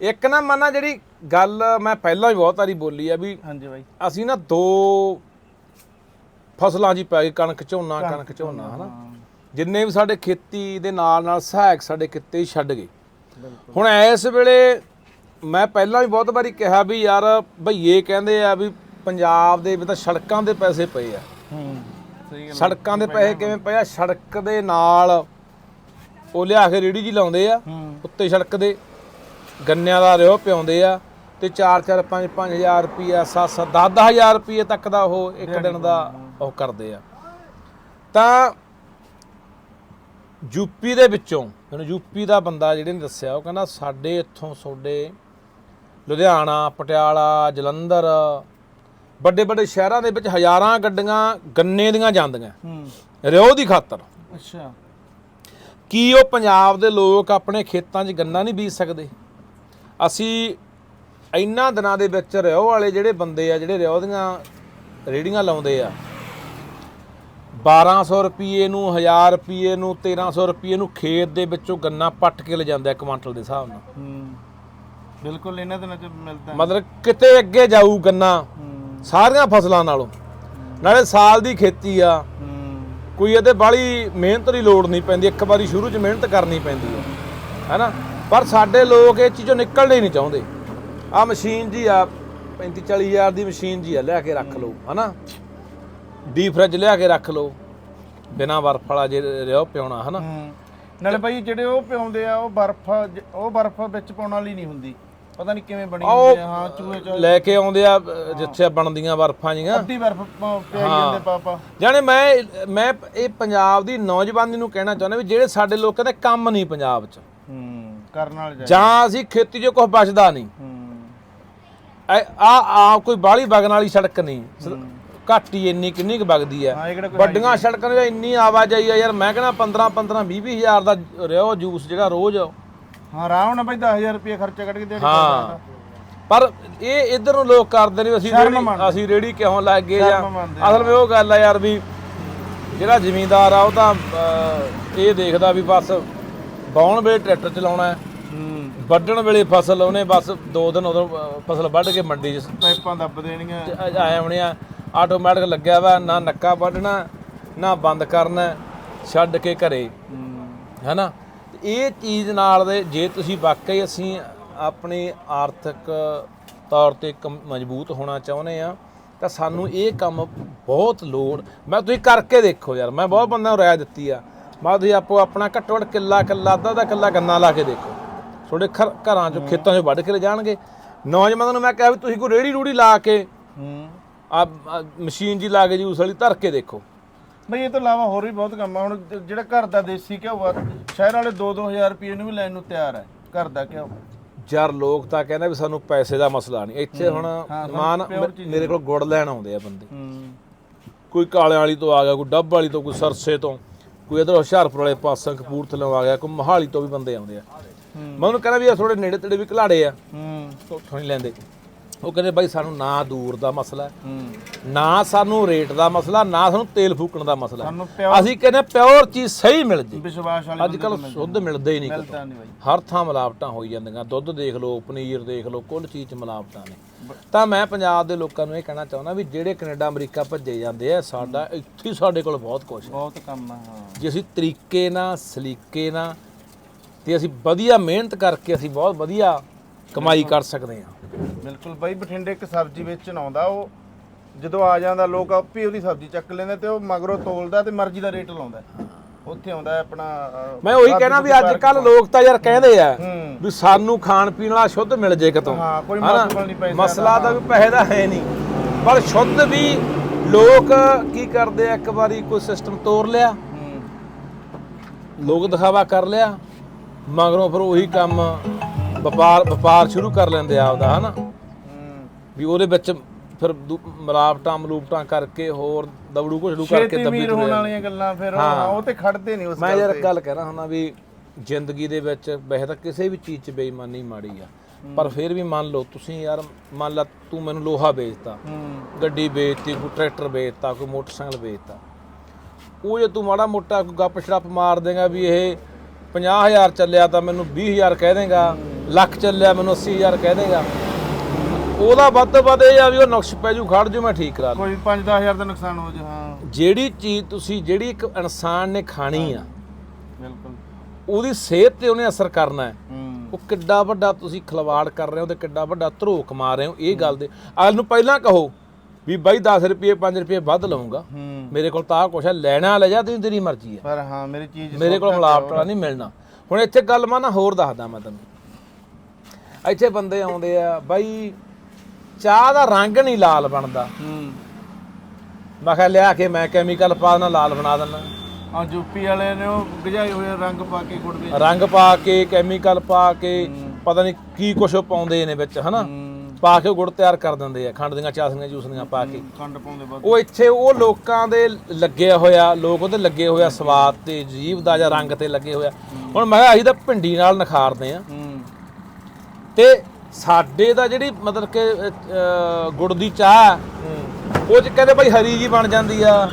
ਇੱਕ ਨਾ ਮਨਾ ਜਿਹੜੀ ਗੱਲ ਮੈਂ ਪਹਿਲਾਂ ਵੀ ਬਹੁਤ ਵਾਰੀ ਬੋਲੀ ਆ ਵੀ ਹਾਂਜੀ ਬਾਈ। ਅਸੀਂ ਨਾ ਦੋ ਫਸਲਾਂ ਹੀ ਪੈ ਗਏ ਕਣਕ ਝੋਨਾ ਕਣਕ ਝੋਨਾ ਹਨਾ? ਜਿੰਨੇ ਵੀ ਸਾਡੇ ਖੇਤੀ ਦੇ ਨਾਲ ਨਾਲ ਸਹਾਇਕ ਸਾਡੇ ਕਿੱਤੇ ਛੱਡ ਗਏ। ਹੁਣ ਇਸ ਵੇਲੇ ਮੈਂ ਪਹਿਲਾਂ ਵੀ ਬਹੁਤ ਵਾਰੀ ਕਿਹਾ ਵੀ ਯਾਰ ਭਈਏ ਕਹਿੰਦੇ ਆ ਵੀ ਪੰਜਾਬ ਦੇ ਵਿੱਚ ਤਾਂ ਸੜਕਾਂ ਦੇ ਪੈਸੇ ਪਏ ਆ। ਹੂੰ ਸਹੀ ਗੱਲ ਸੜਕਾਂ ਦੇ ਪੈਸੇ ਕਿਵੇਂ ਪਏ ਆ? ਸੜਕ ਦੇ ਨਾਲ ਉਹ ਲਿਆ ਕੇ ਰੇੜੀ ਜੀ ਲਾਉਂਦੇ ਆ ਉੱਤੇ ਸੜਕ ਦੇ। ਗੰਨਿਆਂ ਦਾ ਰਿਓ ਪਿਆਉਂਦੇ ਆ ਤੇ 4 4 5 5000 ਰੁਪਿਆ 7 7 10 10000 ਰੁਪਏ ਤੱਕ ਦਾ ਉਹ ਇੱਕ ਦਿਨ ਦਾ ਉਹ ਕਰਦੇ ਆ। ਤਾਂ ਯੂਪੀ ਦੇ ਵਿੱਚੋਂ ਮੈਨੂੰ ਯੂਪੀ ਦਾ ਬੰਦਾ ਜਿਹੜੇ ਨੇ ਦੱਸਿਆ ਉਹ ਕਹਿੰਦਾ ਸਾਡੇ ਇੱਥੋਂ ਤੁਹਾਡੇ ਲੁਧਿਆਣਾ ਪਟਿਆਲਾ ਜਲੰਧਰ ਵੱਡੇ ਵੱਡੇ ਸ਼ਹਿਰਾਂ ਦੇ ਵਿੱਚ ਹਜ਼ਾਰਾਂ ਗੱਡੀਆਂ ਗੰਨੇ ਦੀਆਂ ਜਾਂਦੀਆਂ। ਹੂੰ। ਰਿਓ ਦੀ ਖਾਤਰ। ਅੱਛਾ। ਕੀ ਉਹ ਪੰਜਾਬ ਦੇ ਲੋਕ ਆਪਣੇ ਖੇਤਾਂ 'ਚ ਗੰਨਾ ਨਹੀਂ ਬੀਜ ਸਕਦੇ? ਅਸੀਂ ਇੰਨਾ ਦਿਨਾਂ ਦੇ ਵਿੱਚ ਰਿਓ ਵਾਲੇ ਜਿਹੜੇ ਬੰਦੇ ਆ ਜਿਹੜੇ ਰਿਓ ਦੀਆਂ ਰੇੜੀਆਂ ਲਾਉਂਦੇ ਆ 1200 ਰੁਪਏ ਨੂੰ 1000 ਰੁਪਏ ਨੂੰ 1300 ਰੁਪਏ ਨੂੰ ਖੇਤ ਦੇ ਵਿੱਚੋਂ ਗੰਨਾ ਪੱਟ ਕੇ ਲਿਜਾਂਦਾ ਇੱਕ ਕੁਆਂਟਲ ਦੇ ਹਿਸਾਬ ਨਾਲ। ਹੂੰ। ਬਿਲਕੁਲ ਇਹਨਾਂ ਦਿਨਾਂ ਚ ਮਿਲਦਾ ਮਤਲਬ ਕਿਤੇ ਅੱਗੇ ਜਾਊ ਗੰਨਾ ਸਾਰੀਆਂ ਫਸਲਾਂ ਨਾਲੋਂ। ਨਾਲੇ ਸਾਲ ਦੀ ਖੇਤੀ ਆ। ਕੋਈ ਇਹਦੇ ਬਾਲੀ ਮਿਹਨਤ ਦੀ ਲੋੜ ਨਹੀਂ ਪੈਂਦੀ ਇੱਕ ਵਾਰੀ ਸ਼ੁਰੂ 'ਚ ਮਿਹਨਤ ਕਰਨੀ ਪੈਂਦੀ ਹੈ ਹੈਨਾ? ਪਰ ਸਾਡੇ ਲੋਕ ਇਹ ਚੀਜ਼ੋਂ ਨਿਕਲਣਾ ਹੀ ਨਹੀਂ ਚਾਹੁੰਦੇ। ਆ ਮਸ਼ੀਨ ਜੀ ਆ 35 40 ਹਜ਼ਾਰ ਦੀ ਮਸ਼ੀਨ ਜੀ ਆ ਲਿਆ ਕੇ ਰੱਖ ਲਓ ਹੈਨਾ? ਡੀ ਫ੍ਰਿਜ ਲਿਆ ਕੇ ਰੱਖ ਲਓ ਬਿਨਾ ਬਰਫ ਵਾਲਾ ਜੇ ਰਿਓ ਪਿਉਣਾ ਹੈਨਾ? ਨਾਲੇ ਬਾਈ ਜਿਹੜੇ ਉਹ ਪਿਆਉਂਦੇ ਆ ਉਹ ਬਰਫ਼ ਉਹ ਬਰਫ਼ ਵਿੱਚ ਪਾਉਣ ਵਾਲੀ ਨਹੀਂ ਹੁੰਦੀ। ਪਤਾ ਨਹੀਂ ਕਿਵੇਂ ਬਣੀ ਹੁੰਦੀ ਆ ਹਾਂ ਚੂਹੇ ਚ। ਲੈ ਕੇ ਆਉਂਦੇ ਆ ਜਿੱਥੇ ਬਣਦੀਆਂ ਬਰਫਾਂ ਜੀਆਂ। ਅੱਧੀ ਬਰਫ਼ ਪਿਆਈ ਜਾਂਦੇ ਪਾਪਾ। ਜਾਣੇ ਮੈਂ ਮੈਂ ਇਹ ਪੰਜਾਬ ਦੀ ਨੌਜਵਾਨੀ ਨੂੰ ਕਹਿਣਾ ਚਾਹੁੰਦਾ ਵੀ ਜਿਹੜੇ ਸਾਡੇ ਲੋਕ ਕਹਿੰਦੇ ਕੰਮ ਨਹੀਂ ਪੰਜਾਬ 'ਚ। ਕਰਨ ਵਾਲੇ ਜਾਈ ਜਾਂ ਅਸੀਂ ਖੇਤੀ 'ਚ ਕੁਝ ਬਚਦਾ ਨਹੀਂ। ਆ ਆ ਕੋਈ ਬਾਹਲੀ ਵਗਣ ਵਾਲੀ ਸੜਕ ਨਹੀਂ। ਘੱਟ ਹੀ ਇੰਨੀ ਕਿੰਨੀ ਕੁ ਵਗਦੀ ਆ ਵੱਡੀਆਂ ਸੜਕਾਂ ਦੇ ਇੰਨੀ ਆਵਾਜਾਈ ਆ ਯਾਰ ਮੈਂ ਕਹਿੰਦਾ 15 15 20 20 ਹਜ਼ਾਰ ਦਾ ਰਿਓ ਜੂਸ ਜਿਹੜਾ ਰੋਜ਼। ਹਾਂ ਆਰਾਮ ਨਾਲ ਬਾਈ 10000 ਰੁਪਏ ਖਰਚਾ ਕੱਢ ਕੇ ਦੇ ਹਾਂ। ਪਰ ਇਹ ਇਧਰ ਨੂੰ ਲੋਕ ਕਰਦੇ ਨੇ ਵੀ ਅਸੀਂ ਰੇੜੀ। ਅਸੀਂ ਰੇੜੀ ਕਿਉਂ ਲੱਗ ਗਏ ਜਾਂ ਅਸਲ ਵਿੱਚ ਉਹ ਗੱਲ ਆ ਯਾਰ ਵੀ ਜਿਹੜਾ ਜ਼ਿਮੀਂਦਾਰ ਆ ਉਹ ਤਾਂ ਇਹ ਦੇਖਦਾ ਵੀ ਬਸ ਬਾਉਣ ਵੇਲੇ ਟਰੈਕਟਰ ਚਲਾਉਣਾ। ਵੱਢਣ ਵੇਲੇ ਫਸਲ ਉਹਨੇ ਬਸ ਦੋ ਦਿਨ ਉਦੋਂ ਫਸਲ ਵੱਢ ਕੇ ਮੰਡੀ 'ਚ ਪਾਈਪਾਂ ਦੱਬ ਦੇਣੀਆਂ। ਆਏ ਹੋਣੇ ਆ। ਆਟੋਮੈਟਿਕ ਲੱਗਿਆ ਵਾ ਨਾ ਨੱਕਾ ਵੱਢਣਾ ਨਾ ਬੰਦ ਕਰਨਾ ਛੱਡ ਕੇ ਘਰੇ। ਹੂੰ ਹੈਨਾ ਇਹ ਚੀਜ਼ ਨਾਲ ਦੇ ਜੇ ਤੁਸੀਂ ਵਾਕਈ ਅਸੀਂ ਆਪਣੀ ਆਰਥਿਕ ਤੌਰ ਤੇ ਇੱਕ ਮਜ਼ਬੂਤ ਹੋਣਾ ਚਾਹੁੰਦੇ ਆ ਤਾਂ ਸਾਨੂੰ ਇਹ ਕੰਮ ਬਹੁਤ ਲੋੜ। ਮੈਂ ਤੁਸੀਂ ਕਰਕੇ ਦੇਖੋ ਯਾਰ ਮੈਂ ਬਹੁਤ ਬੰਦਿਆਂ ਨੂੰ ਰਾਏ ਦਿੱਤੀ ਆ। ਮੈਂ ਤੁਸੀਂ ਆਪੋ ਆਪਣਾ ਘੱਟੋ ਘੱਟ ਕਿੱਲਾ ਕਿੱਲਾ ਅੱਧਾ ਦਾ ਕਿੱਲਾ ਗੰਨਾ ਲਾ ਕੇ ਦੇਖੋ। ਤੁਹਾਡੇ ਘਰ- ਘਰਾਂ ਚੋਂ ਖੇਤਾਂ ਚੋਂ ਵੱਢ ਕੇ ਲੈ ਜਾਣਗੇ। ਨੌਜਵਾਨਾਂ ਨੂੰ ਮੈਂ ਕਿਹਾ ਵੀ ਤੁਸੀਂ ਕੋਈ ਰੇੜੀ ਰੂੜੀ ਲਾ ਕੇ ਹੂੰ ਆ ਮਸ਼ੀਨ ਜੀ ਲਾ ਕੇ ਜੂਸ ਵਾਲੀ ਧਰ ਕੇ ਦੇਖੋ। ਬਈ ਇਹ ਤੋਂ ਇਲਾਵਾ ਹੋਰ ਵੀ ਬਹੁਤ ਕੰਮ ਆ। ਹੁਣ ਜਿਹੜਾ ਘਰ ਦਾ ਦੇਸੀ ਘਿਓ ਆ ਸ਼ਹਿਰ ਵਾਲੇ 2-2000 ਰੁਪਏ ਨੂੰ ਵੀ ਲੈਣ ਨੂੰ ਤਿਆਰ ਹੈ ਘਰ ਦਾ ਘਿਓ। ਯਾਰ ਲੋਕ ਤਾਂ ਕਹਿੰਦੇ ਵੀ ਸਾਨੂੰ ਪੈਸੇ ਦਾ ਮਸਲਾ ਨਹੀਂ। ਇੱਥੇ ਹੁਣ ਮਾਨ ਮੇਰੇ ਕੋਲ ਗੁੜ ਲੈਣ ਆਉਂਦੇ ਆ ਬੰਦੇ। ਕੋਈ ਕਾਲਿਆਂ ਵਾਲੀ ਤੋਂ ਆ ਗਿਆ ਕੋਈ ਡੱਬ ਵਾਲੀ ਤੋਂ ਕੋਈ ਸਰਸੇ ਤੋਂ ਕੋਈ ਇਧਰ ਹੁਸ਼ਿਆਰਪੁਰ ਵਾਲੇ ਪਾਸੋਂ ਕਪੂਰਥਲੇ ਆ ਗਿਆ ਕੋਈ ਮੋਹਾਲੀ ਤੋਂ ਵੀ ਬੰਦੇ ਆਉਂਦੇ ਆ। ਮੈਂ ਉਹਨੂੰ ਕਹਿੰਦਾ ਵੀ ਇਹ ਥੋੜੇ ਨੇੜੇ ਤੇੜੇ ਵੀ ਘਲਾੜੇ ਆ। ਹੂੰ। ਉੱਥੋਂ ਨਹੀਂ ਲੈਂਦੇ। ਉਹ ਕਹਿੰਦੇ ਬਾਈ ਸਾਨੂੰ ਨਾ ਦੂਰ ਦਾ ਮਸਲਾ ਨਾ ਸਾਨੂੰ ਰੇਟ ਦਾ ਮਸਲਾ ਨਾ ਸਾਨੂੰ ਤੇਲ ਫੂਕਣ ਦਾ ਮਸਲਾ ਅਸੀਂ ਕਹਿੰਦੇ ਪਿਓਰ ਚੀਜ਼ ਸਹੀ ਮਿਲ ਜੇ। ਵਿਸ਼ਵਾਸ ਵਾਲੇ ਅੱਜ ਕੱਲ ਸ਼ੁੱਧ ਮਿਲਦੇ ਹੀ ਨਹੀਂ ਹਰ ਥਾਂ ਮਿਲਾਵਟਾਂ ਹੋਈ ਜਾਂਦੀਆਂ। ਦੁੱਧ ਦੇਖ ਲਓ ਪਨੀਰ ਦੇਖ ਲਓ ਕੁੱਲ ਚੀਜ਼ 'ਚ ਮਿਲਾਵਟਾਂ ਨੇ। ਤਾਂ ਮੈਂ ਪੰਜਾਬ ਦੇ ਲੋਕਾਂ ਨੂੰ ਇਹ ਕਹਿਣਾ ਚਾਹੁੰਦਾ ਵੀ ਜਿਹੜੇ ਕੈਨੇਡਾ ਅਮਰੀਕਾ ਭੱਜੇ ਜਾਂਦੇ ਆ ਸਾਡਾ ਇੱਥੇ ਸਾਡੇ ਕੋਲ ਬਹੁਤ ਕੁਝ ਬਹੁਤ ਕੰਮ ਆ ਜੇ ਅਸੀਂ ਤਰੀਕੇ ਨਾਲ ਸਲੀਕੇ ਨਾਲ ਤੇ ਅਸੀਂ ਵਧੀਆ ਮਿਹਨਤ ਕਰਕੇ ਅਸੀਂ ਬਹੁਤ ਵਧੀਆ ਕਮਾਈ ਕਰ ਸਕਦੇ ਹਾਂ। ਬਿਲਕੁਲ ਬਾਈ ਬਠਿੰਡੇ ਇੱਕ ਸਬਜ਼ੀ ਵੇਚਣ ਆਉਂਦਾ ਉਹ ਜਦੋਂ ਆ ਜਾਂਦਾ ਲੋਕ ਆਪੇ ਉਹਦੀ ਸਬਜ਼ੀ ਚੱਕ ਲੈਂਦੇ ਤੇ ਉਹ ਮਗਰੋਂ ਤੋਲਦਾ ਤੇ ਮਰਜ਼ੀ ਦਾ ਰੇਟ ਲਾਉਂਦਾ। ਉੱਥੇ ਆਉਂਦਾ ਆਪਣਾ ਮੈਂ ਉਹੀ ਕਹਿਣਾ ਵੀ ਅੱਜ ਕੱਲ ਲੋਕ ਤਾਂ ਯਾਰ ਕਹਿੰਦੇ ਆ ਵੀ ਸਾਨੂੰ ਖਾਣ ਪੀਣ ਵਾਲਾ ਸ਼ੁੱਧ ਮਿਲ ਜੇ ਕਿਤੋਂ। ਹਾਂ ਕੋਈ? ਮਸਲਾ ਨਹੀਂ ਪੈਸਾ ਮਸਲਾ ਤਾਂ ਵੀ ਪੈਸੇ ਦਾ ਹੈ ਨਹੀਂ। ਪਰ ਸ਼ੁੱਧ ਵੀ ਲੋਕ ਕੀ ਕਰਦੇ ਆ ਇੱਕ ਵਾਰੀ ਕੋਈ ਸਿਸਟਮ ਤੋੜ ਲਿਆ। ਲੋਕ ਦਿਖਾਵਾ ਕਰ ਲਿਆ। ਮਗਰੋਂ ਫਿਰ ਉਹੀ ਕੰਮ ਵਪਾਰ ਵਪਾਰ ਸ਼ੁਰੂ ਕਰ ਲੈਂਦੇ ਆ ਆਪਦਾ ਹਨਾ? ਵੀ ਉਹਦੇ ਵਿੱਚ ਫਿਰ ਦੂ- ਮਿਲਾਵਟਾਂ ਮਲੂਪਟਾਂ ਕਰਕੇ ਹੋਰ ਦਬੜੂ ਘੁਛੜੂ ਕਰਕੇ ਛੇਤੀ ਦੱਬੀ ਤੁਰੇ ਹੋਣ ਵਾਲੀਆਂ ਗੱਲਾਂ ਫਿਰ ਹਾਂ, ਉਹ ਤੇ ਖੜਦੇ ਨਹੀਂ ਉਸ ਮੈਂ ਯਾਰ। ਇੱਕ ਗੱਲ ਕਹਿਣਾ ਹੁੰਦਾ ਵੀ ਜ਼ਿੰਦਗੀ ਦੇ ਵਿੱਚ ਵੈਸੇ ਤਾਂ ਕਿਸੇ ਵੀ ਚੀਜ਼ 'ਚ ਬੇਈਮਾਨੀ ਮਾੜੀ ਆ। ਪਰ ਫਿਰ ਵੀ ਮੰਨ ਲਓ ਤੁਸੀਂ ਯਾਰ ਮੰਨ ਲਾ ਤੂੰ ਮੈਨੂੰ ਲੋਹਾ ਵੇਚਤਾ ਹੂੰ। ਗੱਡੀ ਵੇਚਤੀ ਕੋਈ ਟਰੈਕਟਰ ਵੇਚਤਾ ਕੋਈ ਮੋਟਰਸਾਈਕਲ ਵੇਚਤਾ। ਉਹ ਜੇ ਤੂੰ ਮਾੜਾ ਮੋਟਾ ਕੋਈ ਗੱਪ ਛੜਪ ਮਾਰ ਦੇਗਾ ਵੀ ਇਹ 50000 ਚੱਲਿਆ ਤਾਂ ਮੈਨੂੰ 20000 ਕਹਿ ਦੇਗਾ ਲੱਖ ਚੱਲਿਆ ਮੈਨੂੰ 80000 ਕਹਿ ਦੇਗਾ। ਉਹਦਾ ਵੱਧ ਤੋਂ ਵੱਧ ਇਹ ਆ ਵੀ ਉਹ ਨੁਕਸ ਪੈ ਜੂ ਖੜ ਜੂ ਮੈਂ ਠੀਕ ਕਰਾ ਲੂ ਕੋਈ 5-10000 ਦਾ ਨੁਕਸਾਨ ਹੋ ਜਾ ਹਾਂ। ਜਿਹੜੀ ਚੀਜ਼ ਤੁਸੀਂ ਜਿਹੜੀ ਇੱਕ ਇਨਸਾਨ ਨੇ ਖਾਣੀ ਆ ਬਿਲਕੁਲ। ਉਹਦੀ ਸਿਹਤ ਤੇ ਉਹਨੇ ਅਸਰ ਕਰਨਾ ਹੈ। ਉਹ ਕਿੱਡਾ ਵੱਡਾ ਤੁਸੀਂ ਖਿਲਵਾੜ ਕਰ ਰਹੇ ਹੋ ਤੇ ਕਿੱਡਾ ਵੱਡਾ ਧਰੋਕ ਮਾਰ ਰਹੇ ਹੋ ਇਹ ਗੱਲ ਦੇ। ਅਗਲ ਨੂੰ ਪਹਿਲਾਂ ਕਹੋ ਵੀ ਬਾਈ 10 ਰੁਪਏ 5 ਰੁਪਏ ਵੱਧ ਲਵਾਂਗਾ ਮੇਰੇ ਕੋਲ ਤਾਂ ਕੁਛ ਹੈ ਲੈਣਾ ਲੈ ਜਾ ਤੈਨੂੰ ਤੇਰੀ ਮਰਜ਼ੀ ਹੈ। ਪਰ ਹਾਂ ਮੇਰੀ ਚੀਜ਼ ਮੇਰੇ ਕੋਲ ਮਿਲਾਵਟ ਵਾਲਾ ਨਹੀਂ ਮਿਲਣਾ। ਹੁਣ ਇੱਥੇ ਗੱਲ ਮੈਂ ਨਾ ਹੋਰ ਦੱਸਦਾ ਮੈਂ ਤੈਨੂੰ। ਇੱਥੇ ਬੰਦੇ ਆਉਂਦੇ ਆ ਬਾਈ ਚਾਹ ਦਾ ਰੰਗ ਨਹੀਂ ਲਾਲ ਬਣਦਾ। ਹੂੰ। ਮੈਂ ਕਿਹਾ ਲਿਆ ਕੇ ਮੈਂ ਕੈਮੀਕਲ ਪਾ ਦੇਣਾ ਲਾਲ ਬਣਾ ਦੇਣਾ ਆ ਯੂਪੀ ਵਾਲੇ ਨੇ ਉਹ ਗਜਾਏ ਹੋਏ ਰੰਗ ਪਾ ਕੇ ਗੁੜ ਵਿੱਚ। ਰੰਗ ਪਾ ਕੇ ਕੈਮੀਕਲ ਪਾ ਕੇ ਪਤਾ ਨਹੀਂ ਕੀ ਕੁਛ ਪਾਉਂਦੇ ਨੇ ਵਿੱਚ ਹਨਾ? ਪਾ ਕੇ ਗੁੜ ਤਿਆਰ ਕਰ ਦਿੰਦੇ ਆ ਖੰਡ ਦੀਆਂ ਚਾਸੀਆਂ ਜੂਸਦੀਆਂ ਪਾ ਕੇ। ਖੰਡ ਪਾਉਂਦੇ ਬਾਅਦ। ਉਹ ਇੱਥੇ ਉਹ ਲੋਕਾਂ ਦੇ ਲੱਗਿਆ ਹੋਇਆ ਲੋਕ ਉਹਦੇ ਲੱਗੇ ਹੋਇਆ ਸਵਾਦ ਤੇ ਜੀਵ ਦਾ ਜਾਂ ਰੰਗ ਤੇ ਲੱਗੇ ਹੋਇਆ ਹੁਣ ਮੈਂ ਕਿਹਾ ਅਸੀਂ ਤਾਂ ਭਿੰਡੀ ਨਾਲ ਨਖਾਰਦੇ ਆ। ਤੇ ਸਾਡੇ ਦਾ ਜਿਹੜੀ ਮਤਲਬ ਕਿ ਗੁੜ ਦੀ ਚਾਹ ਉਹ ਚ ਕਹਿੰਦੇ ਭਾਈ ਹਰੀ ਜੀ ਬਣ ਜਾਂਦੀ ਆ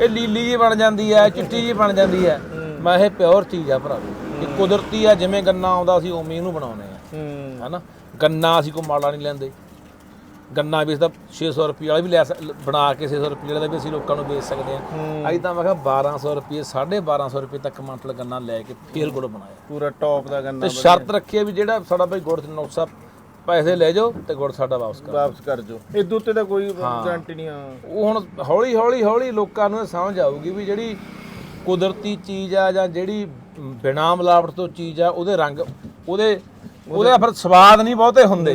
ਇਹ ਲੀਲੀ ਜੀ ਬਣ ਜਾਂਦੀ ਆ ਚਿੱਟੀ ਜੀ ਬਣ ਜਾਂਦੀ ਆ। ਮੈਂ ਇਹ ਪਿਓਰ ਚੀਜ਼ ਆ ਭਰਾ। ਇਹ ਕੁਦਰਤੀ ਆ ਜਿਵੇਂ ਗੰਨਾ ਆਉਂਦਾ ਅਸੀਂ ਉਵੇਂ ਇਹਨੂੰ ਬਣਾਉਨੇ ਆ। ਹੂੰ। ਹੈਨਾ? ਗੰਨਾ ਅਸੀਂ ਕੋ ਮਾੜਾ ਨਹੀਂ ਲੈਂਦੇ। ਗੰਨਾ ਵੀ ਤਾਂ 600 ਰੁਪਏ ਵਾਲਾ ਵੀ ਲੈ ਸਕ- ਬਣਾ ਕੇ 600 ਰੁਪਏ ਵਾਲਾ ਵੀ ਅਸੀਂ ਲੋਕਾਂ ਨੂੰ ਵੇਚ ਸਕਦੇ ਆ ਹੂੰ। ਅੱਜ ਤਾਂ ਮੈਂ ਕਿਹਾ 1200 ਰੁਪਏ 1250 ਰੁਪਏ ਤੱਕ ਮੰਟਲ ਗੰਨਾ ਲੈ ਕੇ ਫੇਰ ਗੁੜ ਬਣਾਇਆ। ਪੂਰਾ ਟੌਪ ਦਾ ਗੰਨਾ ਤੇ ਸ਼ਰਤ ਰੱਖੀ ਹੈ ਵੀ ਜਿਹੜਾ ਸਾਡਾ ਭਾਈ ਗੁੜ ਤੇ ਨੌਸਾ ਪੈਸੇ ਲੈ ਜਾਓ ਤੇ ਗੁੜ ਸਾਡਾ ਵਾਪਸ ਕਰ ਵਾਪਸ ਕਰ ਜੋ ਇਹ ਉੱਤੇ ਤਾਂ ਕੋਈ ਗਾਰੰਟੀ ਨਹੀਂ ਆ। ਉਹ ਹੁਣ ਹੌਲੀ ਹੌਲੀ ਹੌਲੀ ਲੋਕਾਂ ਨੂੰ ਇਹ ਸਮਝ ਆਊਗੀ ਵੀ ਜਿਹੜੀ ਕੁਦਰਤੀ ਚੀਜ਼ ਆ ਜਾਂ ਜਿਹੜੀ ਬਿਨਾ ਮਿਲਾਵਟ ਤੋਂ ਚੀਜ਼ ਆ ਉਹਦੇ ਰੰਗ ਉਹਦੇ ਉਹਦੇ ਫਿਰ ਸਵਾਦ ਨਹੀਂ ਬਹੁਤੇ ਹੁੰਦੇ।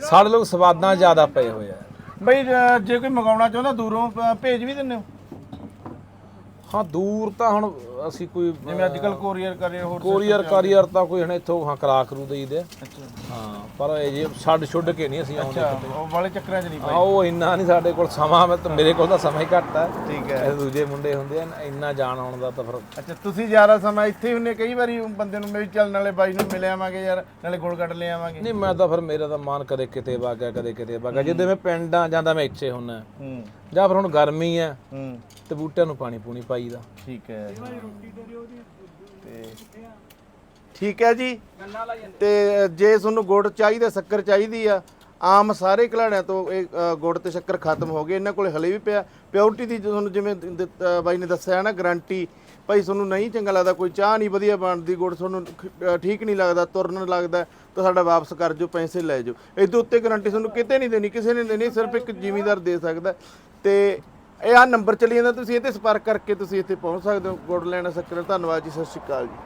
ਸਾਡੇ ਲੋਕ ਸਵਾਦਾਂ ਜ਼ਿਆਦਾ ਪਏ ਹੋਏ ਆ। ਬਈ ਅ, ਜੇ ਕੋਈ ਮੰਗਾਉਣਾ ਚਾਹੁੰਦਾ ਦੂਰੋਂ ਅ, ਭੇਜ ਵੀ ਦਿੰਦੇ ਹੋ। ਹਾਂ ਦੂਰ ਤਾਂ ਹੁਣ ਅਸੀਂ ਕੋਈ ਜਿਵੇਂ ਅੱਜ ਕੱਲ ਕੋਰੀਅਰ ਕਰੇ ਹੋਰ ਕੋਰੀਅਰ ਕਾਰੀਅਰ ਤਾਂ ਕੋਈ ਹਣ ਇੱਥੋਂ ਹਾਂ ਕਰਾ ਕਰੂ ਦੇਈਦੇ ਆ। ਅੱਛਾ। ਹਾਂ ਪਰ ਇਹ ਜੇ ਛੱਡ ਛੁੱਡ ਕੇ ਨਹੀਂ ਅਸੀਂ ਆਉਂਦੇ ਅੱਛਾ ਉਹ ਵਾਲੇ ਚੱਕਰਾਂ 'ਚ ਨਹੀਂ ਆ ਉਹ ਇੰਨਾ ਨਹੀਂ ਸਾਡੇ ਕੋਲ ਸਮਾਂ ਮੈਂ ਤਾਂ ਮੇਰੇ ਕੋਲ ਤਾਂ ਸਮਾਂ ਹੀ ਘੱਟ ਹੈ ਠੀਕ ਹੈ। ਇਹ ਦੂਜੇ ਮੁੰਡੇ ਹੁੰਦੇ ਆ ਇੰਨਾ ਜਾਣ ਆਉਣ ਦਾ ਤਾਂ ਫਿਰ ਅੱਛਾ ਤੁਸੀਂ ਜ਼ਿਆਦਾ ਸਮਾਂ ਇੱਥੇ ਹੀ ਹੁੰਨੇ ਕਈ ਵਾਰੀ ਬੰਦੇ ਨੂੰ ਮੇਰੀ ਚੱਲਣ ਵਾਲੇ ਬਾਈ ਨੂੰ ਮਿਲ ਆਵਾਂਗੇ ਯਾਰ ਨਾਲੇ ਗੁੜ ਕੱਢ ਲੈ ਆਵਾਂਗੇ। ਨਹੀਂ ਮੈਂ ਤਾਂ ਫਿਰ ਮੇਰਾ ਤਾਂ ਮਨ ਕਦੇ ਕਿਤੇ ਵਗ ਗਿਆ ਕਦੇ ਕਿਤੇ ਵਗ ਗਿਆ। ਜਿੱਦੇ ਮੈਂ ਪਿੰਡਾਂ ਜਾਂਦਾ ਮੈਂ ਇੱਥੇ ਹੁੰਨਾ। ਹੂੰ। ਜਾਂ ਫਿਰ ਹੁਣ ਗਰਮੀ ਆ ਹੂੰ। ਤੇ ਬੂਟਿਆਂ ਨੂੰ ਪਾਣੀ ਪੂਣੀ ਪਾਈਦਾ। ਠੀਕ ਹੈ। ਤੇ ਠੀਕ ਹੈ ਜੀ। ਤੇ ਜੇ ਤੁਹਾਨੂੰ ਗੁੜ ਚਾਹੀਦਾ ਸ਼ੱਕਰ ਚਾਹੀਦੀ ਆ ਆਮ ਸਾਰੇ ਘਲਾੜਿਆਂ ਤੋਂ ਇਹ ਅ, ਗੁੜ ਤੇ ਸ਼ੱਕਰ ਖਤਮ ਹੋ ਗਏ। ਇਹਨਾਂ ਕੋਲੇ ਹਲੇ ਵੀ ਪਿਆ। ਪਿਓਰਿਟੀ ਦੀ ਤੁਹਾਨੂੰ ਜਿਵੇਂ ਅ, ਬਾਈ ਨੇ ਦੱਸਿਆ ਨਾ ਗਾਰੰਟੀ ਭਾਈ ਤੁਹਾਨੂੰ ਨਹੀਂ ਚੰਗਾ ਲੱਗਦਾ ਕੋਈ ਚਾਹ ਨਹੀਂ ਵਧੀਆ ਬਣਦੀ ਗੁੜ ਤੁਹਾਨੂੰ ਖ- ਅ, ਠੀਕ ਨਹੀਂ ਲੱਗਦਾ ਤੁਰਨ ਲੱਗਦਾ ਤਾਂ ਸਾਡਾ ਵਾਪਸ ਕਰ ਜੋ ਪੈਸੇ ਲੈ ਜਾਓ। ਇਹਦੇ ਉੱਤੇ ਗਾਰੰਟੀ ਤੁਹਾਨੂੰ ਕਿਤੇ ਨਹੀਂ ਦੇਣੀ ਕਿਸੇ ਨੇ ਦੇਣੀ ਸਿਰਫ ਇੱਕ ਜ਼ਿਮੀਂਦਾਰ ਦੇ ਸਕਦਾ। ਤੇ ਇਹ ਆ ਨੰਬਰ ਚੱਲੀ ਜਾਂਦਾ, ਤੁਸੀਂ ਇਹ ਤੇ ਸੰਪਰਕ ਕਰਕੇ ਤੁਸੀਂ ਇੱਥੇ ਪਹੁੰਚ ਸਕਦੇ ਹੋ। ਗੁੜ ਲੈਣਾ ਸ਼ੱਕਰ ਧੰਨਵਾਦ ਜੀ, ਸਤਿ ਸ਼੍ਰੀ ਅਕਾਲ ਜੀ।